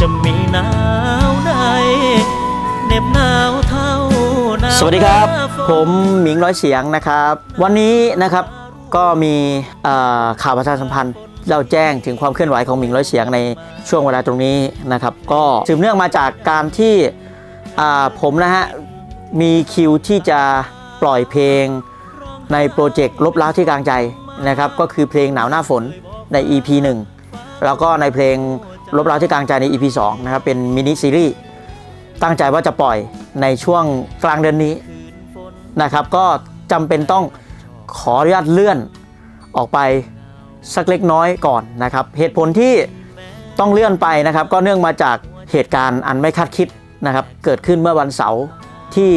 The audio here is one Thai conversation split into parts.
จะมีหนาวใดเน็บหนาวเท่านาสวัสดีครับ ผมหมิงร้อยเสียงนะครับ วันนี้นะครับก็มีข่าวประชาสัมพันธ์เราแจ้งถึงความเคลื่อนไหวของหมิงร้อยเสียงในช่วงเวลาตรงนี้นะครับ ก็สืบเนื่องมาจากการที่ผมนะฮะมีคิวที่จะปล่อยเพลงในโปรเจกต์ลบล้างที่กลางใจนะครับ ก็คือเพลงหนาวหน้าฝนใน EP 1 แล้วก็ในเพลง ลบล้างที่กลางใจใน EP 2นะครับเป็นมินิซีรีส์ตั้งใจว่าจะปล่อยในช่วงกลางเดือนนี้นะครับ ก็จำเป็นต้องขออนุญาตเลื่อนออกไปสักเล็กน้อยก่อนนะครับ เหตุผลที่ต้องเลื่อนไปนะครับ ก็เนื่องมาจากเหตุการณ์อันไม่คาดคิดนะครับ เกิดขึ้นเมื่อวันเสาร์ที่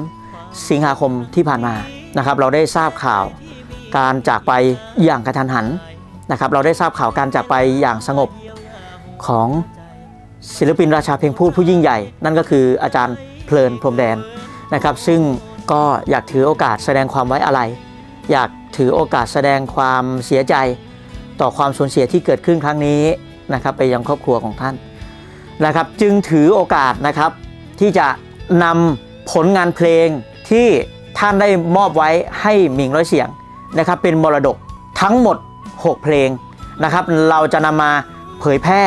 3 สิงหาคมที่ผ่านมานะครับ เราได้ทราบข่าวการจากไปอย่างกระทันหันนะครับ เราได้ทราบข่าวการจากไปอย่างสงบ ของศิลปินราชาเพลงพูดผู้ยิ่งใหญ่ นั่นก็คืออาจารย์เพลินพรมแดนนะครับ ซึ่งก็อยากถือโอกาสแสดงความไว้อะไร อยากถือโอกาสแสดงความเสียใจต่อความสูญเสียที่เกิดขึ้นครั้งนี้นะครับไปยังครอบครัวของท่านนะครับ จึงถือโอกาสนะครับที่จะนำผลงานเพลงที่ท่านได้มอบไว้ให้หมิงร้อยเสียงนะครับ เป็นมรดกทั้งหมด 6 เพลงนะครับ เราจะนำมาเผยแพร่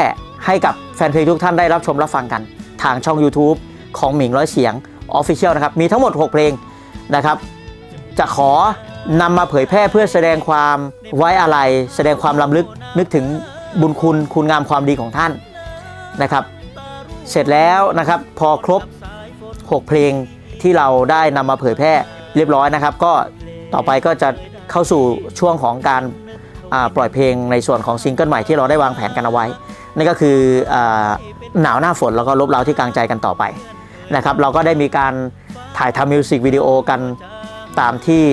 ให้กับแฟนเพลงทุกท่านได้รับชมรับฟังกัน ทางช่อง YouTube ของหมิงร้อยเสียง Official นะครับ มีทั้งหมด 6 เพลงนะครับ จะขอนำมาเผยแพร่เพื่อแสดงความไว้อาลัยแสดงความลำลึกนึกถึงบุญคุณคุณงามความดีของท่านนะครับ เสร็จแล้วนะครับพอครบ 6 เพลงที่เราได้นำมาเผยแพร่เรียบร้อยนะครับ ก็ต่อไปก็จะเข้าสู่ช่วงของการ ปล่อยเพลงในส่วนของซิงเกิลใหม่ที่เราได้วางแผนกันเอาไว้นั่นก็คืออาหนาวหน้าฝนแล้วก็ลบเล้าที่กลางใจกันต่อไปนะครับเราก็ได้มีการถ่ายทำมิวสิกวิดีโอกันตามที่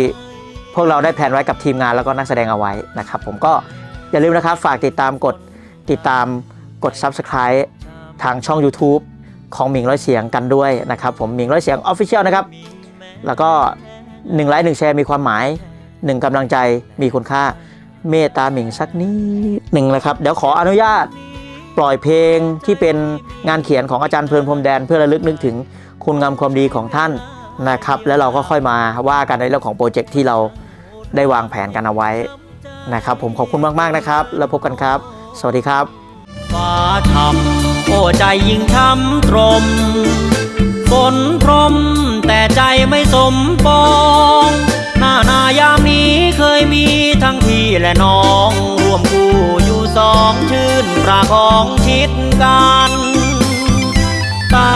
พวกเราได้แผนไว้กับทีมงานแล้วก็นักแสดงเอาไว้นะครับ ผมก็อย่าลืมนะครับฝากติดตามกดติดตามกด Subscribe ทางช่อง YouTube ของหมิงร้อยเสียงกันด้วยนะครับ ผมหมิงร้อยเสียง Official นะครับ แล้วก็1ไลค์1แชร์มีความหมาย 1กำลังใจมีคุณค่า เมตตาหมิงสักนิดหนึ่งนะครับ เดี๋ยวขออนุญาตปล่อยเพลงที่เป็นงานเขียนของอาจารย์เพลินพรมแดน เพื่อระลึกนึกถึงคุณงามความดีของท่านนะครับ แล้วเราก็ค่อยมาว่ากันในเรื่องของโปรเจกต์ที่เราได้วางแผนกันเอาไว้นะครับ ผมขอบคุณมากๆนะครับ แล้วพบกันครับ สวัสดีครับฟ้าช่ำโอ้ใจยิ่งช้ำตรมฝนพรมแต่ใจไม่สมปอง และน้องร่วมคู่อยู่สองชื่นประคองชิดกันใต้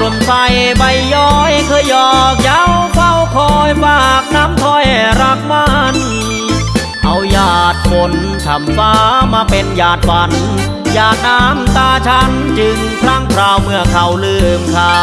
ร่มไทรใบย้อยเคยหยอกเย้าเฝ้าคอยฝากน้ำถ้อยรักมันเอาหยาดฝนทำฟ้ามาเป็นหยาดฝันหยาดน้ำตาฉันจึงพลั้งพราวเมื่อเขาลืมเขา